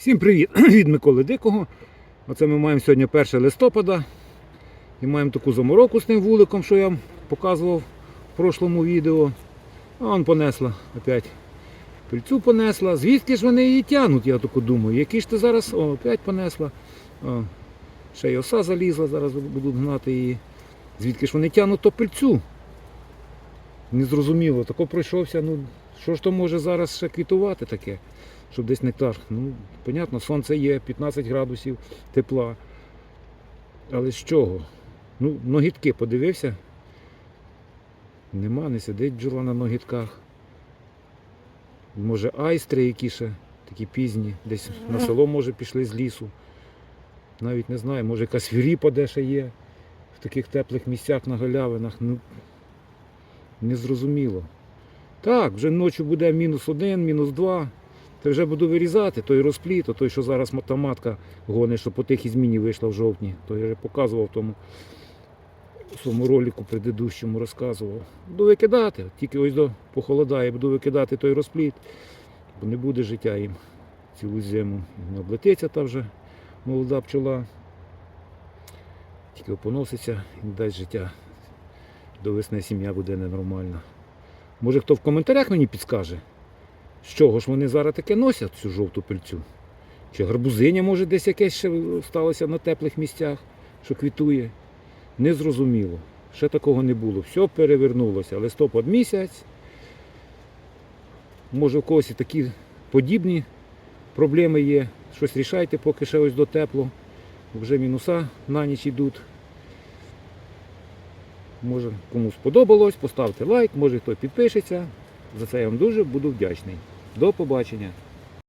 Всім привіт від Миколи Дикого. Оце ми маємо сьогодні 1 листопада. І маємо таку замороку з тим вуликом, що я вам показував в прошлому відео. А он понесла опять. Пильцю понесла. Звідки ж вони її тягнуть, я таку думаю. Які ж ти зараз. О, опять понесла. О, ще й оса залізла, зараз будуть гнати її. Звідки ж вони тягнуть то пильцю? Незрозуміло. Тако пройшовся. Ну, що ж то може зараз ще квітувати таке? Щоб десь нектар. Ну, понятно, сонце є, 15 градусів тепла. Але з чого? Ну, ногітки подивився. Нема, не сидить бджола на ногітках. Може, айстри які ще, такі пізні, десь на село, може, пішли з лісу. Навіть не знаю, може якась віріпа де ще є в таких теплих місцях на галявинах. Ну, незрозуміло. Так, вже ночі буде мінус один, мінус два. Та вже буду вирізати той розпліт, а той, що зараз математка гонить, що по тихій зміні вийшла в жовтні. То я вже показував тому в своєму ролику предыдущому розказував. Буду викидати, тільки ось до похолодає, буду викидати той розпліт, бо не буде життя їм цілу зиму. Облетиться та вже молода пчола. Тільки опоноситься і дасть життя. До весни сім'я буде ненормальна. Може хто в коментарях мені підскаже? З чого ж вони зараз таке носять цю жовту пильцю? Чи гарбузиня, може, десь якесь ще сталося на теплих місцях, що квітує? Незрозуміло. Ще такого не було. Все перевернулося. Листопад місяць. Може, у когось і такі подібні проблеми є. Щось рішайте, поки ще ось до тепло. Вже мінуса на ніч йдуть. Може, кому сподобалось, поставте лайк, може хто підпишеться. За це я вам дуже буду вдячний. До побачення.